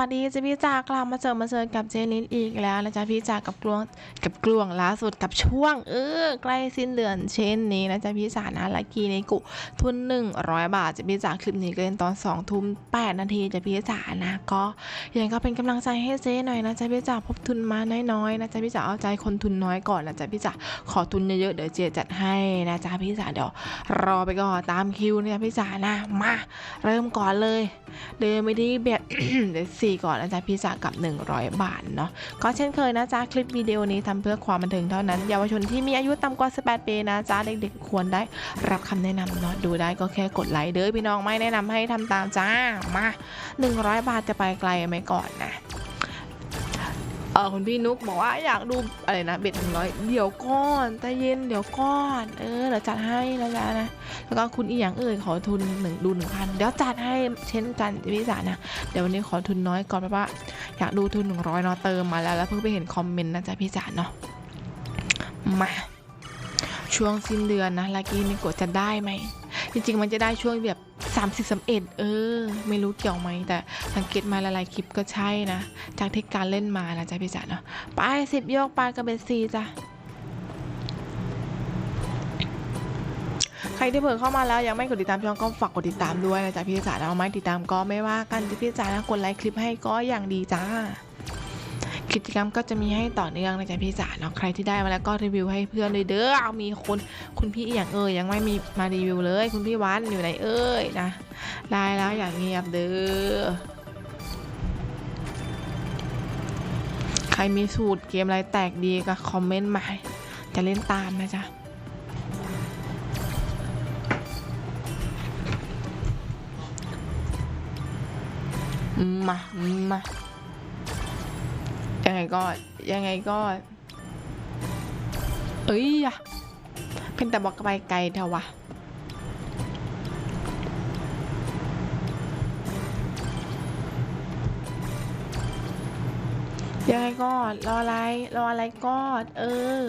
สวัสดีจ้าพี่จากลับมาเจอมาเจอกับเจนิดอีกแล้วนะจ๊ะพี่จากับกลวงกับกลวงล่าสุดกับช่วง เออใกล้สิ้นเดือนเช่นนี้นะจ๊ะพี่จ๋านะลักกี้ในกุทุนหนึ่งร้อยบาทจ้ะพี่จ๋าคลิปนี้ก็เล่นตอนสองทุ่มแปดนาทีจ้ะพี่จ๋านะก็ยังก็เป็นกำลังใจให้เจ๊หน่อยนะจ๊ะพี่จ๋าพบทุนมาน้อยๆนะจ๊ะพี่จ๋าเอาใจคนทุนน้อยก่อนนะจ๊ะพี่จ๋าขอทุนเยอะๆเดี๋ยวเจ๊จัดให้นะจ๊ะพี่จ๋าเดี๋ยวรอไปก่อนตามคิวเนี่ยพี่จ๋านะมาเริ่มก่อนเลย เดินไปที่แบบเดี๋ยวสี่ก่อนนะจ๊ะพิจ๋ากับ 100 บาทเนาะก็เช่นเคยนะจ๊ะคลิปวิดีโอนี้ทำเพื่อความบันเทิงเท่านั้น เยาวชนที่มีอายุต่ำกว่า 18 ปีนะจ๊ะเด็กๆควรได้รับคำแนะนำเนาะดูได้ก็แค่กดไลค์เด้อพี่น้องไม่แนะนำให้ทำตามจ้ามา 100 บาทจะไปไกลไหมก่อนนะ ออคุณพี่นุกบอกว่าอยากดูอะไรนะเบ็ดหนึ่งร้อยเดี๋ยวก่อนใจเย็นเดี๋ยวก่อน เออเดี๋ยวจัดให้นะจ๊ะนะแล้วก็คุณอีหยังเอ่ยขอทุนหนึ่งดูหนึ่งพันเดี๋ยวจัดให้เช่นกันพี่จ๋านะเดี๋ยววันนี้ขอทุนน้อยก่อนเพราะว่าอยากดูทุนหนึ่งร้อยเนาะเติมมาแล้วแล้วเพิ่งไปเห็นคอมเมนต์นะจ๊ะพี่จ๋าเนาะมาช่วงสิ้นเดือนนะลากี้นี่กดจะได้ไหมจริงๆมันจะได้ช่วงแบบ 3ามสิบสเอ็ดเออ ไม่รู้เกี่ยวไหมแต่สังเกตมาหลายๆคลิปก็ใช่นะ จากที่การเล่นมานะจ๊ะพี่จ๋าเนาะไปสิบโยกไปกระเบ็ดซีจ้ะใครที่เพิ่งเข้ามาแล้วยังไม่กดติดตามช่องก็ฝากกดติดตามด้วยนะจ๊ะพี่จ๋าเอาไม่ติดตามก็ไม่ว่ากันจ้ะพี่จ๋านะกดไลค์คลิปให้ก็อย่างดีจ้า กิจกรรมก็จะมีให้ต่อเนื่องนะจ๊ะพี่จ๋าเนาะใครที่ได้มาแล้วก็รีวิวให้เพื่อนเลยเด้อเอามีคนคุณพี่อย่างเอ่ยยังไม่มีมารีวิวเลย คุณพี่วันอยู่ไหนเอ่ยนะได้แล้วอย่างเงียบเด้อใครมีสูตรเกมอะไรแตกดีก็คอมเมนต์มาจะเล่นตามนะจ๊ะมามา ยังไงก็ยังไงก็ เอ้ยอะเป็นแต่บอกไปไกลเถอะวะยังไงก็รออะไรรออะไรก็เออ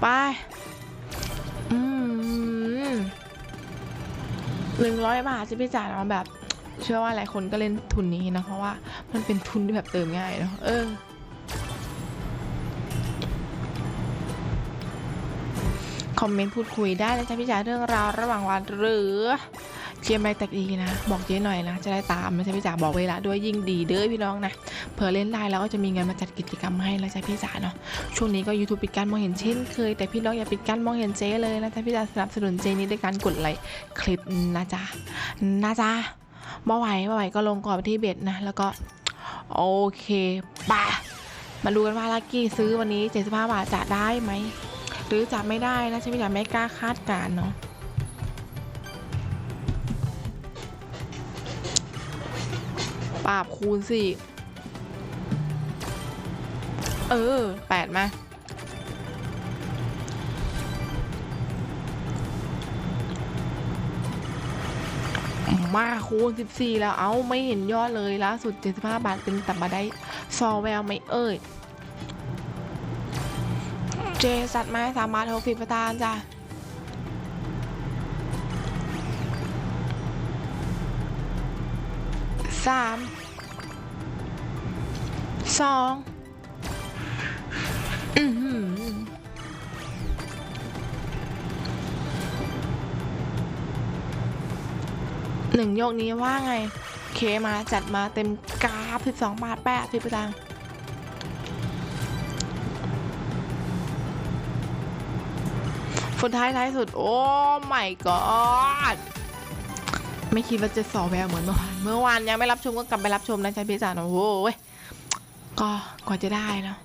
ไป อืมหนึ่งร้อยบาทจะพี่จ่ายมาแบบ เชื่อว่าหลายคนก็เล่นทุนนี้นะเพราะว่ามันเป็นทุนที่แบบเติมง่ายเนาะเออคอมเมนต์พูดคุยได้นะจ๊ะพี่จ๋าเรื่องราวระหว่างวันหรือเชียร์ไปแตกดีนะ บอกเจ๊หน่อยนะ จะได้ตามนะจ๊ะพี่จ๋าบอกเวลาด้วยยิ่งดีเด้อพี่น้องนะเผื่อเล่นได้แล้วก็จะมีเงินมาจัดกิจกรรมให้แล้วจ้ะพี่จ๋าเนาะช่วงนี้ก็ YouTube ปิดการมองเห็นเช่นเคยแต่พี่น้องอย่าปิดการมองเห็นเจ๊เลยนะจ๊ะพี่จ๋าสนับสนุนเจ๊นี้ด้วยการกดไลค์คลิปนะจ๊ะนะจ๊ะ บ่ไหวบ่ไหวก็ลงก่อนไปที่เบ็ดนะ แล้วก็ โอเคป่ะมาดูกันว่าลักกี้ซื้อวันนี้ 75 บาทจะได้ไหม หรือจะไม่ได้นะใช่ไหมจ๊ะไม่กล้าคาดการเนาะปราบคูณสิเออ แปดมา มาคูณ 14 แล้ว เอาไม่เห็นยอดเลยล่าสุด 75 บาทเป็นแต่มาได้ซอแววไม่เอ่ย เจสัตว์ไม้สามบาทหกสิบประทานจ้ะสามสองอือ หนึ่งโยกนี้ว่าไงเคมาจัดมาเต็มกราฟ12บาทแปดสิบตังค์ฝนท้ายท้ายสุด โอ้ไม่กอดไม่คิดว่าจะสอแววเหมือนเมื่อวานเมื่อวานยังไม่รับชมก็กลับไปรับชมนะจ๊ะพี่จ๋าโอ้โหเวยก็กว่าจะได้เนาะ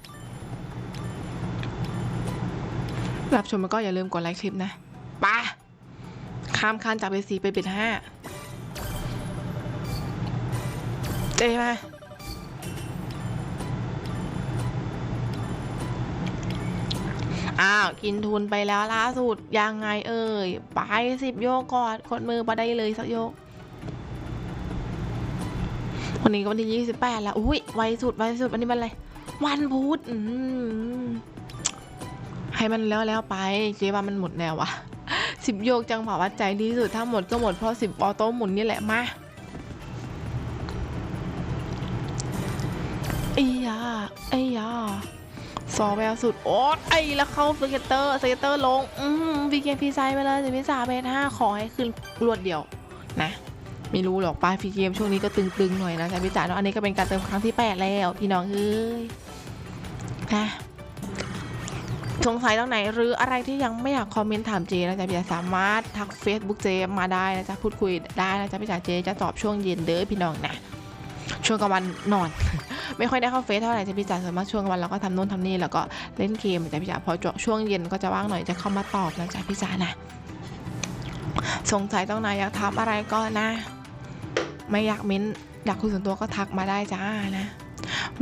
รับชมแล้วก็อย่าลืมกดไลค์คลิปนะไปข้ามคันจากเบสีไปเบ็ดห้า เจมาอ้าว กินทุนไปแล้วล่าสุด ยังไงเอ่ย ไปสิบโยกกอนกดมือมาได้เลยสักโยก วันนี้ก็วันที่ยี่สิบแปดแล้วอุ้ยไวสุดไวสุดวันนี้วันอะไร วันพุธให้มันแล้วแล้วไป เจ๊ว่ามันหมดแล้ววะสิบโยกจังหวะวัดใจดีที่สุดถ้าหมดก็หมดเพราะสิบออโต้หมุนนี่แหละมา ไอ้ยาไอ้ยาซอแววสุดโอ๊ตไอ้แล้วเข้าสเก็ตเตอร์สเก็ตเตอร์ลง อืมวีเกมพีไซไปเลยสิพิซาเพจห้าขอให้ขึ้นรวดเดียวนะไม่รู้หรอกป้าฟีเกมช่วงนี้ก็ตึงๆหน่อยนะจ๊ะพี่จ๋าเนาะอันนี้ก็เป็นการเติมครั้งที่8แล้วพี่น้องเอ้ยนะสงสัยตรงไหนหรืออะไรที่ยังไม่อยากคอมเมนต์ถามเจนะจ๊ะพี่จ๋าสามารถทัก Facebook เจมาได้นะจ๊ะพูดคุยได้นะจ๊ะพี่จ๋าเจจะตอบช่วงเย็นเด้อพี่น้องนะช่วงกลางวันนอน ไม่ค่อยได้เข้าเฟซเท่าไหร่จะพี่จ๋าส่วนมากช่วงวันเราก็ทำนู่นทำนี่แล้วก็เล่นเกมจ้ะพี่จ๋าพอช่วงเย็นก็จะว่างหน่อยจะเข้ามาตอบนะจ๊ะพี่จ๋านะสงสัยตรงไหนอยากถามอะไรก็นะ ไม่อยากเม้นอยากคุยส่วนตัวก็ทักมาได้จ้านะ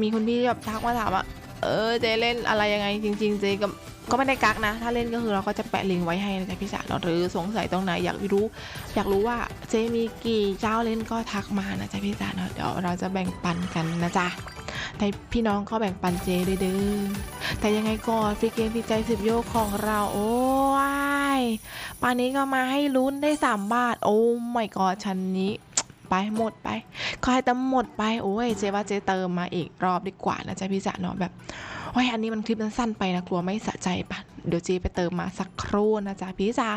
มีคนพี่แบบทักมาถามว่าเออเจเล่นอะไรยังไงจริง ๆ เจก็ก็ไม่ได้กักนะ ถ้าเล่นก็คือเราก็จะแปะลิงก์ไว้ให้นะจ๊ะพี่จ๋าเนาะหรือสงสัยตรงไหนอยากรู้ อยากรู้ว่าเจมีกี่เจ้าเล่นก็ทักมานะจ๊ะพี่จ๋าเนาะเดี๋ยวเราจะแบ่งปันกันนะจ๊ะ แต่พี่น้องก็แบ่งปันเจด้วยเด้อแต่ยังไงก่อนฟรีเกมฟรีใจสิบโยกของเราโอ้ยป่านนี้ก็มาให้ลุ้นได้สามบาท โอ้ไม่กอดชั้นนี้ไปหมดไปขอให้เติมหมดไปโอ้ยเจว่าเจเติมมาอีกรอบดีกว่านะจ๊ะพี่จ๋าเนาะแบบโอ้ยอันนี้มันคลิปมันสั้นไปนะกลัวไม่สะใจปะเดี๋ยวเจไปเติมมาสักครู่นะจ๊ะพี่จ๋า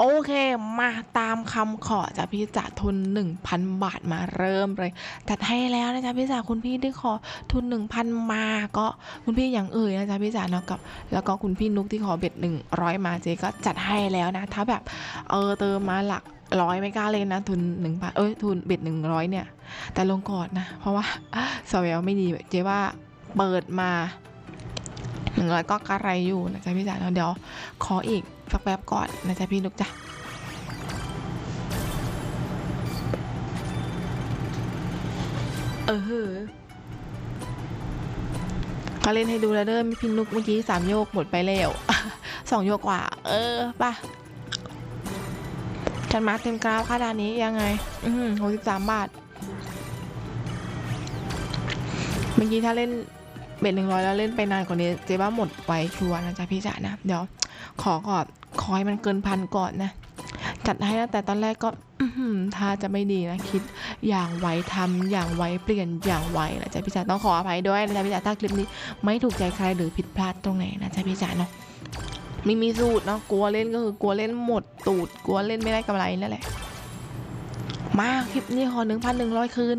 โอเค มาตามคำขอจากพี่จ๋าทุน 1,000 บาทมาเริ่มเลยจัดให้แล้วนะจ๊ะพี่จ๋าคุณพี่ได้ขอทุน 1,000 มาก็คุณพี่อย่างเอ่ยนะจ๊ะพี่จ๋าเนาะกับแล้วก็คุณพี่นุกที่ขอเบ็ด 100 มาเจ๊ก็จัดให้แล้วนะ ถ้าแบบเออเติมมาหลักร้อยไม่กล้าเลยนะทุนหนึ่งพันเอ้ยทุนเบ็ดหนึ่งร้อยเนี่ย แต่ลงก่อนนะ เพราะว่าสวลไม่ดีเจ๊ว่าเปิดมา หนึ่งร้อยก็กระไรอยู่นะจ๊ะพี่จ๋าเนาะเดี๋ยวขออีกสักแป๊บก่อนนะจ๊ะพี่นุกจ้ะเออก็เล่นให้ดูแล้วเด้อพี่นุกเมื่อกี้สามโยกหมดไปแล้วสองโยกกว่า เออป่ะฉันมาเต็มกราฟค่าดานนี้ยังไง อืมหกสิบสามบาท เมื่อกี้ถ้าเล่น เบ็ดหนึ่งร้อยแล้วเล่นไปนานกว่านี้เจ๊ว่าหมดไวชัวร์นะจ๊ะพี่จ๋านะ เดี๋ยว ขอก่อนคอยมันเกินพันก่อนนะ จัดให้นะแต่ตอนแรกก็ถ้าจะไม่ดีนะคิดอย่างไวทำอย่างไวเปลี่ยนอย่างไวนะจ๊ะพี่จ๋าต้องขออภัยด้วยนะจ๊ะพี่จ๋าถ้าคลิปนี้ไม่ถูกใจใครหรือผิดพลาดตรงไหนนะจ๊ะพี่จ๋าเนาะไม่มีสูตรเนาะกลัวเล่นก็คือกลัวเล่นหมดตูดกลัวเล่นไม่ได้กำไรนั่นแหละ มาคลิปนี้ขอหนึ่งพันหนึ่งร้อยคืน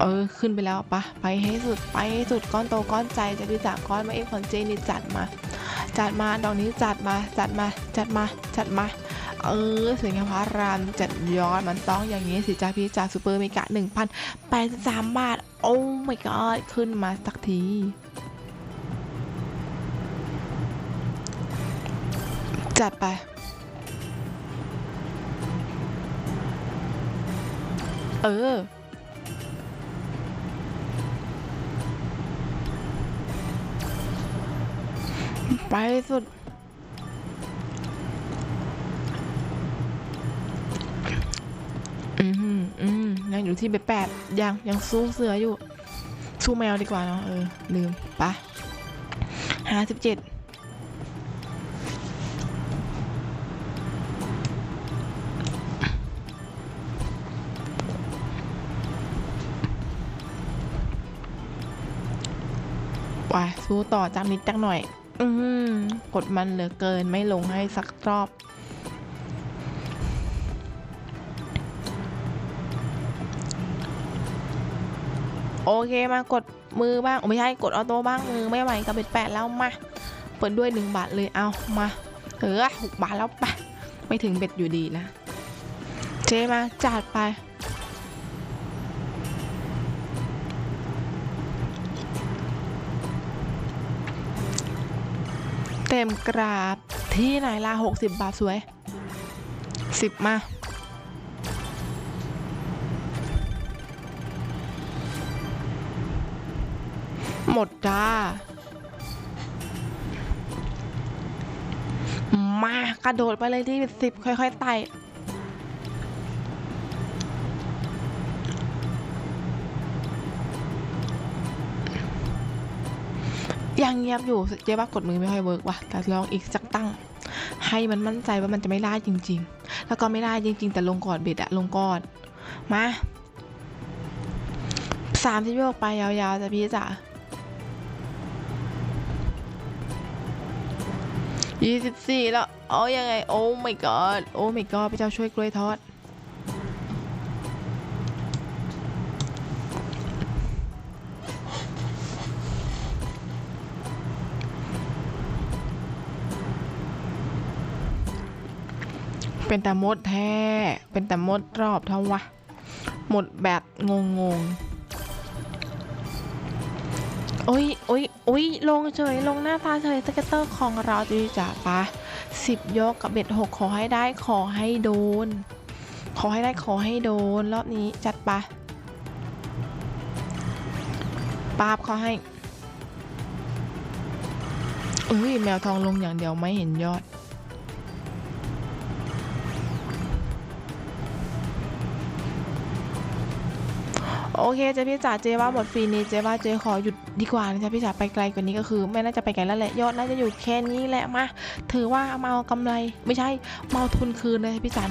เออขึ้นไปแล้วปะไปให้สุดไปให้สุดก้อนโตก้อนใจจะพี่จ๋ากก้อนมาเองของเจนี่จัดมา จัดมาดอกนี้จัดมาจัดมาจัดมาจัดมาเออสวยงามพระรามจัดยอดมันต้องอย่างนี้สิจ้าพี่จาซูเปอร์เมกะหนึ่งพันแปดสามบาท โอ้ my god ขึ้นมาสักทีจัดไป เออ ไปสุด อืมอืมยังอยู่ที่เบ็ดแปดยังยังสู้เสืออยู่ สู้แมวดีกว่าเนาะเออ ลืมไปห้าสิบเจ็ดไปสู้ต่อจังนิดจังหน่อย อืมกดมันเหลือเกินไม่ลงให้สักรอบ โอเคมากดมือบ้างไม่ใช่กดออโต้บ้างมือไม่ไหวกับเบ็ดแปดแล้วมา เปิดด้วยหนึ่งบาทเลยเอามาเออหกบาทแล้วไปไม่ถึงเบ็ดอยู่ดีนะ เจมาจัดไป เต็มกราบที่ไหนละหกสิบบาทสวยสิบมา หมดจ้ามากระโดดไปเลยที่สิบค่อยๆไต่ ยังเงียบอยู่เจ๊ว่ากดมือไม่ค่อยเวิร์กว่ะแต่ลองอีกสักตั้ง ให้มันมั่นใจว่ามันจะไม่ได้จริง ๆ แล้วก็ไม่ได้จริง ๆ แต่ลงก่อนเบ็ดอะลงก่อนมาสามที่โยกไปยาวๆจ้ะพี่จ๋ายี่สิบสี่แล้วเอายังไง โอ้ my god โอ้ my god พี่เจ้าช่วยกล้วยทอด เป็นแต่มดแท้ เป็นแต่มดรอบเท่าวะ หมดแบบงงงโอ้ยโอ้ยโอ้ยลงเฉย ลงหน้าตาเฉยสเก็ตเตอร์ของเราดีจ้ะปะสิบยกกับเบ็ดหกขอให้ได้ขอให้โดน ขอให้ได้ขอให้โดน รอบนี้จัดปะปาบขอให้เอ้ยแมวทองลงอย่างเดียวไม่เห็นยอด โอเคเจ๊พี่จ๋าเจ๊ว่าหมดฟรีนี้เจ๊ว่าเจ๊ขอหยุดดีกว่านะจ๊ะพี่จ๋าไปไกลกว่านี้ก็คือ ไม่น่าจะไปไกลแล้วแหละยอดน่าจะอยู่แค่นี้แหละมาถือว่ามาเอากำไรไม่ใช่มาเอาทุนคืนเลยพี่จ๋า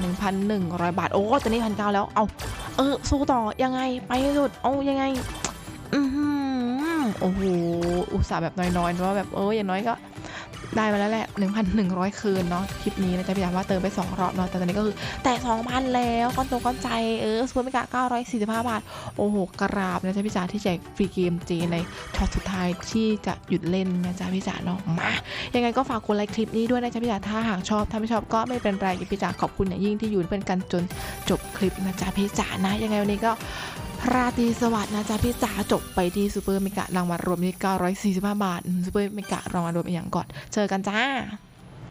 1,100บาทโอ้ตอนนี้พันเก้าแล้วเอาเออสู้ต่อยังไงไปสุดเอายังไงอือหือโอ้โหอุตส่าห์แบบน้อยๆว่าแบบเอออย่างน้อยก็ ได้มาแล้วแหละ1,100 คืนเนาะคลิปนี้นะจ๊ะพี่จ๋าว่าเติมไป 2 รอบเนาะแต่ตอนนี้ก็คือ แต่ 2,000 แล้วก้อนโตก้อนใจเออซูเปอร์เมกะ945 บาท โอ้โห กราบนะจ๊ะพี่จ๋าที่แจกฟรีเกมเจในช็อตสุดท้ายที่จะหยุดเล่นนะจ๊ะพี่จ๋าเนาะมายังไงก็ฝากกดไลค์คลิปนี้ด้วยนะจ๊ะพี่จ๋าถ้าหากชอบถ้าไม่ชอบก็ไม่เป็นไรพี่จ๋าขอบคุณอย่างยิ่งที่อยู่เป็นกันจนจบคลิปนะจ๊ะพี่จ๋านะยังไงวันนี้ก็ ราตรีสวัสดิ์นะจ๊ะพี่จ๋าจบไปที่ซูเปอร์เมกะรางวัลรวมที่945 บาทซูเปอร์เมกะรางวัลรวมอีกอย่างก่อน เจอกันจ้า